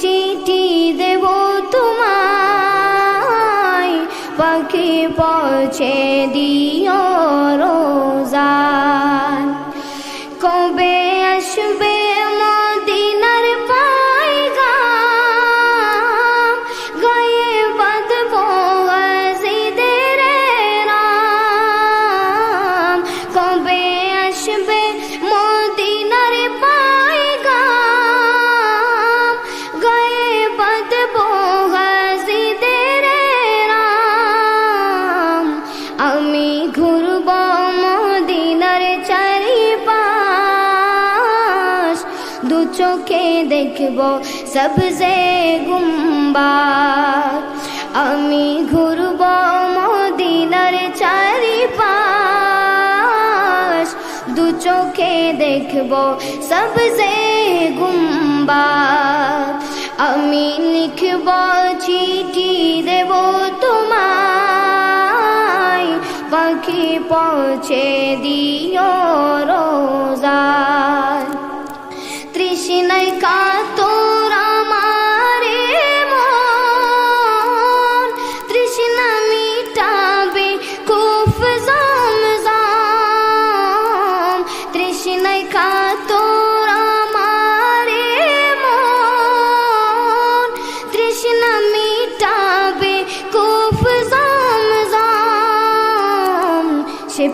চিঠি দেব তোমায়। পাখি পৌঁছে দিও রোজা কবে আসবে চোখে দেখব সবজে গুম্বার আমি ঘুরব মদিনার চারিপাশ। দু চোখে দেখব সবজে গুম্বার আমি লিখব চিঠি দেব তোমায়। পাখি পৌঁছে দিও রোজায়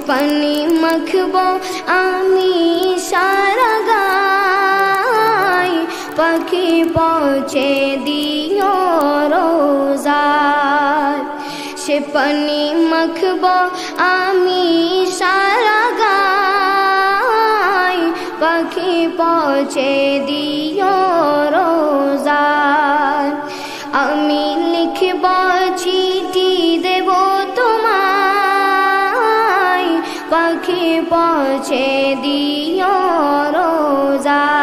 পানি মাখব আমি সারা গাই পাখি পৌঁছে দিও রোজার সে পানি মাখব আমি সারা গাই পাখি পৌঁছে দিও রোজার আমি লিখব চিঠি मुझे दियो रोजा।